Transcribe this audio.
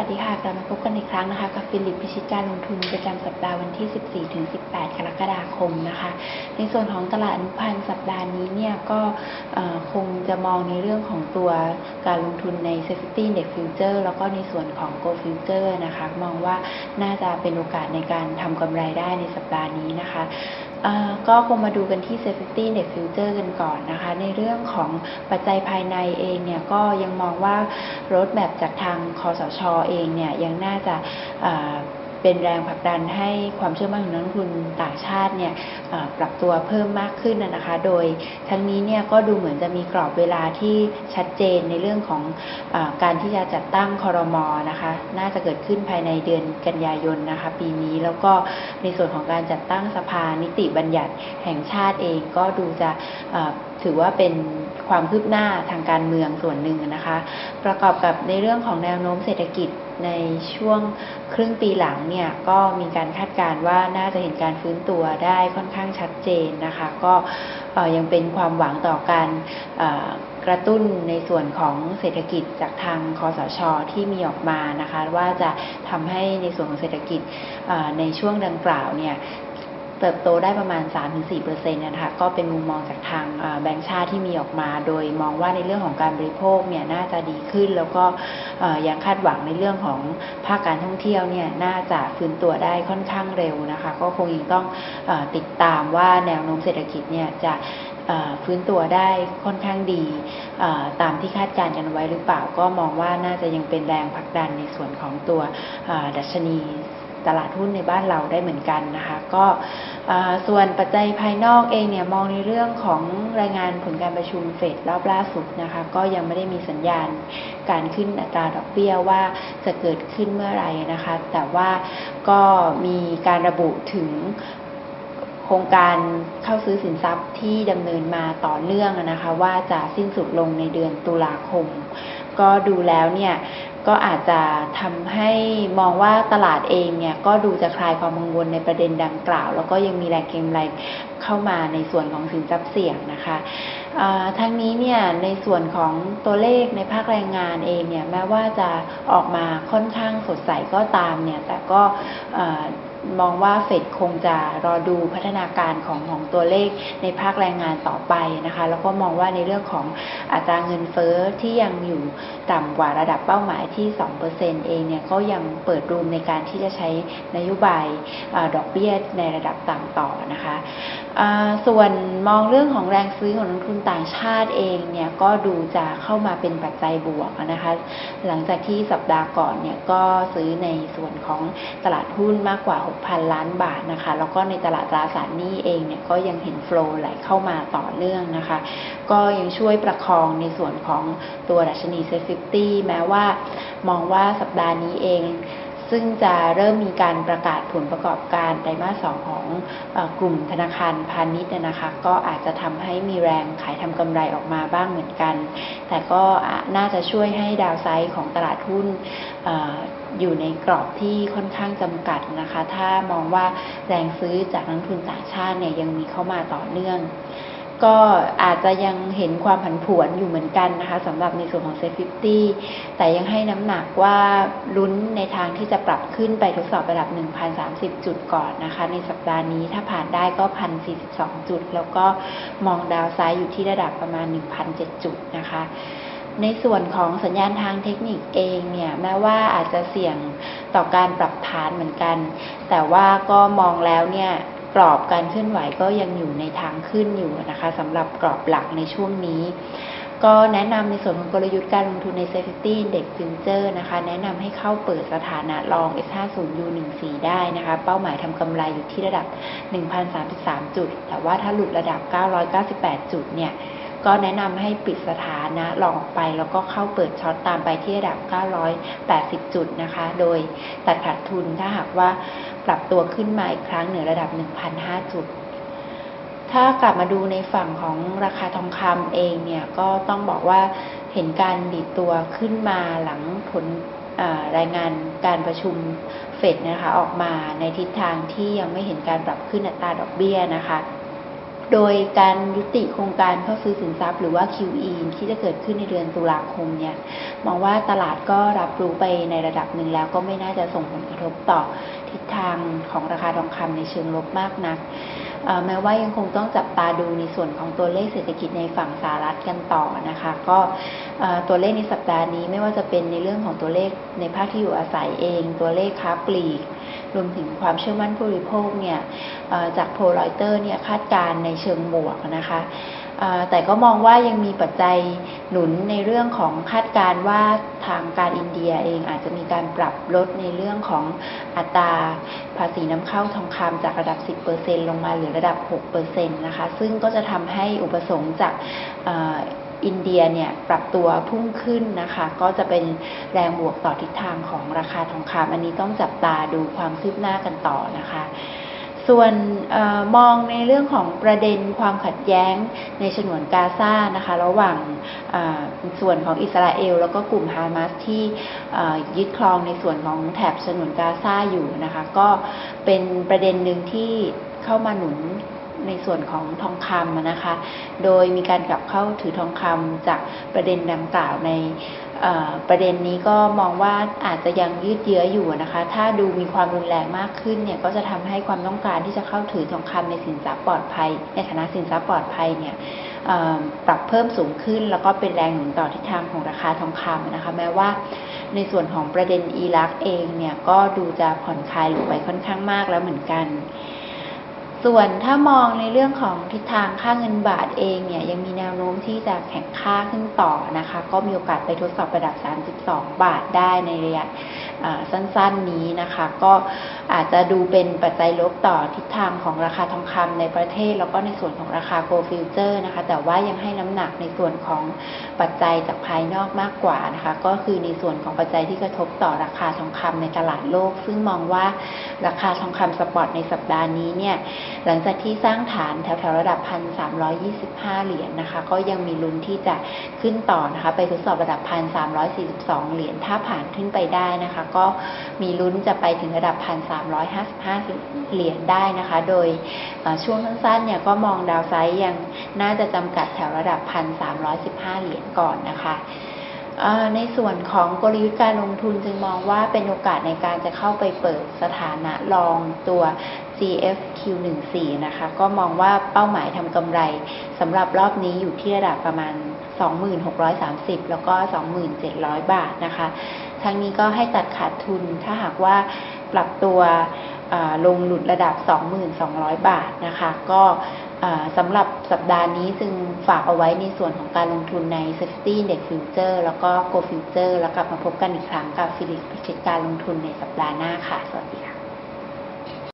วัสดีค่ะ กลับมาพบกันอีกครั้งนะคะกับฟิลิปพิชิตการลงทุนประจำสัปดาห์วันที่ 14 ถึง 18 กรกฎาคมนะคะ ในส่วนของตลาดอนุพันธ์สัปดาห์นี้เนี่ยก็คงจะมองในเรื่องของตัวการลงทุนใน Safety Index Future แล้วก็ในส่วนของ Gold Future นะคะ มองว่าน่าจะเป็นโอกาสในการทำกำไรได้ในสัปดาห์นี้นะคะ ก็คงมาดูกันที่ Safety Index Future กันก่อนนะคะ ในเรื่องของปัจจัยภายในเองเนี่ยก็ยังมองว่ารถแบบจากทางคอสชอเองเนี่ยยังน่าจะ เป็นแรงผลักดันให้ความเชื่อมั่นของนักลงทุนต่างชาติเนี่ยปรับตัวเพิ่มมากขึ้นนะคะ โดยทั้งนี้เนี่ยก็ดูเหมือนจะมีกรอบเวลาที่ชัดเจนในเรื่องของอการที่จะจัดตั้งคอรมอนะคะ น่าจะเกิดขึ้นภายในเดือนกันยายนนะคะ ปีนี้แล้วก็ในส่วนของการจัดตั้งสภานิติบัญญัติแห่งชาติเองก็ดูจะ ถือว่าเป็นความคืบหน้าทางการเมืองส่วนหนึ่งนะคะ ประกอบกับในเรื่องของแนวโน้มเศรษฐกิจในช่วงครึ่งปีหลังเนี่ยก็มีการคาดการณ์ว่าน่าจะเห็นการฟื้นตัวได้ค่อนข้างชัดเจนนะคะ ก็ยังเป็นความหวังต่อการกระตุ้นในส่วนของเศรษฐกิจจากทางคอสชที่มีออกมานะคะ ว่าจะทำให้ในส่วนของเศรษฐกิจในช่วงดังกล่าวเนี่ย เติบโตได้ประมาณ 3-4%นะคะก็เป็นมุมมองจากทางแบงก์ชาติที่มีออกมา โดยมองว่าในเรื่องของการบริโภคเนี่ยน่าจะดีขึ้น แล้วก็ยังคาดหวังในเรื่องของภาคการท่องเที่ยวเนี่ยน่าจะฟื้นตัวได้ค่อนข้างเร็วนะคะ ก็คงยังต้องอติดตามว่าแนวโน้มเศรษฐกิจเนี่ยจะฟื้นตัวได้ค่อนข้างดีตามที่คาดการณ์กันไว้หรือเปล่าก็มองว่าน่าจะยังเป็นแรงผลักดันในส่วนของตัวดัชนี ตลาดหุ้นในบ้านเราได้เหมือนกันนะคะ ก็ส่วนปัจจัยภายนอกเองเนี่ยมองในเรื่องของรายงานผลการประชุมเฟดรอบล่าสุดนะคะ ก็ยังไม่ได้มีสัญญาณการขึ้นอัตราดอกเบี้ยว่าจะเกิดขึ้นเมื่อไหร่นะคะ แต่ว่าก็มีการระบุถึงโครงการเข้าซื้อสินทรัพย์ที่ดำเนินมาต่อเนื่องนะคะ ว่าจะสิ้นสุดลงในเดือนตุลาคม ก็ดูแล้วเนี่ยก็อาจจะทำให้มองว่าตลาดเองเนี่ยก็ดูจะคลายความกังวลในประเด็นดังกล่าว แล้วก็ยังมีแรงเก็งกำไรเข้ามาในส่วนของสินทรัพย์เสี่ยงนะคะอ่าทั้งนี้เนี่ยในส่วนของตัวเลขในภาคแรงงานเองเนี่ยแม้ว่าจะออกมาค่อนข้างสดใสก็ตามเนี่ยแต่ก็ มองว่าเฟดคงจะรอดูพัฒนาการของของตัวเลขในภาคแรงงานต่อไปนะคะ แล้วก็มองว่าในเรื่องของอัตราเงินเฟ้อที่ยังอยู่ต่ำกว่าระดับเป้าหมายที่ 2%เองเนี่ยก็ยังเปิดรูมในการที่จะใช้นโยบายอดอกเบี้ยในระดับต่ำต่อนะคะส่วนมองเรื่องของแรงซื้อของนักทุนต่างชาติเองเนี่ยก็ดูจะเข้ามาเป็นปัจจัยบวกนะคะ หลังจากที่สัปดาห์ก่อนเนี่ยก็ซื้อในส่วนของตลาดหุ้นมากกว่า6,000 ล้านบาทนะคะ แล้วก็ในตลาดตราสารหนี้เองเนี่ยก็ยังเห็นโฟล์ไหลเข้ามาต่อเนื่องนะคะ ก็ยังช่วยประคองในส่วนของตัวดัชนีเซฟิตี้แม้ว่ามองว่าสัปดาห์นี้เอง ซึ่งจะเริ่มมีการประกาศผลประกอบการไตรมาสสองของอกลุ่มธนาคารพาณิชย์นะคะ ก็อาจจะทำให้มีแรงขายทำกำไรออกมาบ้างเหมือนกัน แต่ก็น่าจะช่วยให้ดาวไซด์ของตลาดหุ้นอออยู่ในกรอบที่ค่อนข้างจำกัดนะคะ ถ้ามองว่าแรงซื้อจากนักลงทุนต่างชาติเนี่ยยังมีเข้ามาต่อเนื่อง ก็อาจจะยังเห็นความผันผวนอยู่เหมือนกันนะคะสำหรับในส่วนของเซฟฟิตี้แต่ยังให้น้ำหนักว่าลุ้นในทางที่จะปรับขึ้นไปทดสอบระดับ 1,030 จุดก่อนนะคะ ในสัปดาห์นี้ถ้าผ่านได้ก็ 1,042 จุด แล้วก็มองดาวไซด์อยู่ที่ระดับประมาณ 1,007 จุดนะคะในส่วนของสัญญาณทางเทคนิคเองเนี่ยแม้ว่าอาจจะเสี่ยงต่อการปรับฐานเหมือนกัน แต่ว่าก็มองแล้วเนี่ย กรอบการเคลื่อนไหวก็ยังอยู่ในทางขึ้นอยู่นะคะสำหรับกรอบหลักในช่วงนี้ ก็แนะนำในส่วนของกลยุทธ์การลงทุนใน Safety Index Future นะคะ แนะนำให้เข้าเปิดสถานะลอง S50U14 ได้นะคะ เป้าหมายทำกำไรอยู่ที่ระดับ 1,033 จุด แต่ว่าถ้าหลุดระดับ 998 จุดเนี่ย ก็แนะนำให้ปิดสถานะลองไปแล้วก็เข้าเปิดช็อตตามไปที่ระดับ 980 จุดนะคะ โดยตัดขาดทุนถ้าหากว่าปรับตัวขึ้นมาอีกครั้งเหนือระดับ 1,005 จุดถ้ากลับมาดูในฝั่งของราคาทองคำเองเนี่ยก็ต้องบอกว่าเห็นการดีดตัวขึ้นมาหลังผลรายงานการประชุมเฟดนะคะออกมาในทิศทางที่ยังไม่เห็นการปรับขึ้นอัตราดอกเบี้ยนะคะ โดยการยุติโครงการเข้าซื้อสินทรัพย์หรือว่า QE ที่จะเกิดขึ้นในเดือนตุลาคมเนี่ยมองว่าตลาดก็รับรู้ไปในระดับหนึ่งแล้วก็ไม่น่าจะส่งผลกระทบต่อทิศทางของราคาทองคำในเชิงลบมากนักแม้ว่ายังคงต้องจับตาดูในส่วนของตัวเลขเศรษฐกิจในฝั่งสหรัฐกันต่อนะคะ ก็ตัวเลขในสัปดาห์นี้ไม่ว่าจะเป็นในเรื่องของตัวเลขในภาคที่อยู่อาศัยเอง ตัวเลขค้าปลีก รวมถึงความเชื่อมั่นผู้บริโภคเนี่ยจากโพลรอยเตอร์เนี่ยคาดการณ์ในเชิงบวกนะคะ แต่ก็มองว่ายังมีปัจจัยหนุนในเรื่องของคาดการณ์ว่าทางการอินเดียเองอาจจะมีการปรับลดในเรื่องของอัตราภาษีน้ำเข้าทองคำจากระดับ 10%ลงมาเหลือระดับ 6%นะคะ ซึ่งก็จะทำให้อุปสงค์จากอินเดียเนี่ยปรับตัวพุ่งขึ้นนะคะ ก็จะเป็นแรงบวกต่อทิศทางของราคาทองคำอันนี้ต้องจับตาดูความคืบหน้ากันต่อนะคะ ส่วนออมองในเรื่องของประเด็นความขัดแย้งในฉนวนกาซานะคะ ระหว่างส่วนของอิสราเอล แล้วก็กลุ่มฮามาสที่ยึดครองในส่วนของแถบฉนวนกาซาอยู่นะคะ ก็เป็นประเด็นหนึ่งที่เข้ามาหนุน ในส่วนของทองคำนะคะ โดยมีการกลับเข้าถือทองคำจากประเด็นดังกล่าวในประเด็นนี้ก็มองว่าอาจจะยังยืดเยื้ออยู่นะคะ ถ้าดูมีความรุนแรงมากขึ้นเนี่ยก็จะทำให้ความต้องการที่จะเข้าถือทองคำในสินทรัพย์ปลอดภัย ในฐานะสินทรัพย์ปลอดภัยเนี่ยปรับเพิ่มสูงขึ้น แล้วก็เป็นแรงหนุนต่อทิศทางของราคาทองคำนะคะ แม้ว่าในส่วนของประเด็นอิรักเองเนี่ยก็ดูจะผ่อนคลายลงไปค่อนข้างมากแล้วเหมือนกัน ส่วนถ้ามองในเรื่องของทิศทางค่าเงินบาทเองเนี่ยยังมีแนวโน้มที่จะแข็งค่าขึ้นต่อนะคะ ก็มีโอกาสไปทดสอบระดับ 32 บาทได้ในระยะสั้นๆนี้นะคะ ก็อาจจะดูเป็นปัจจัยลบต่อทิศทางของราคาทองคำในประเทศ แล้วก็ในส่วนของราคาโกลฟิวเจอร์นะคะ แต่ว่ายังให้น้ำหนักในส่วนของปัจจัยจากภายนอกมากกว่านะคะ ก็คือในส่วนของปัจจัยที่กระทบต่อราคาทองคำในตลาดโลก ซึ่งมองว่าราคาทองคำสปอตในสัปดาห์นี้เนี่ยหลังจากที่สร้างฐานแถวๆระดับ 1,325 เหรียญนะคะ ก็ยังมีลุ้นที่จะขึ้นต่อนะคะ ไปทดสอบระดับ 1,342 เหรียญ ถ้าผ่านขึ้นไปได้นะคะ ก็มีลุ้นจะไปถึงระดับ 1,355 เหรียญได้นะคะ โดยช่วงสั้นๆเนี่ยก็มองดาวไซด์ยังน่าจะจำกัดแถวระดับ 1,315 เหรียญก่อนนะคะในส่วนของกลยุทธ์การลงทุนจึงมองว่าเป็นโอกาสในการจะเข้าไปเปิดสถานะลองตัว GFQ14 นะคะ ก็มองว่าเป้าหมายทำกำไรสำหรับรอบนี้อยู่ที่ระดับประมาณ 2630 แล้วก็ 2700 บาทนะคะ ทั้งนี้ก็ให้ตัดขาดทุนถ้าหากว่าปรับตัวลงหลุดระดับ 2,200 บาทนะคะ ก็สำหรับสัปดาห์นี้จึงฝากเอาไว้ในส่วนของการลงทุนใน Safety Index Future แล้วก็ Go Future แล้วกลับมาพบกันอีกครั้งกับฟิลิปพิชิตการลงทุนในสัปดาห์หน้าค่ะ สวัสดีค่ะ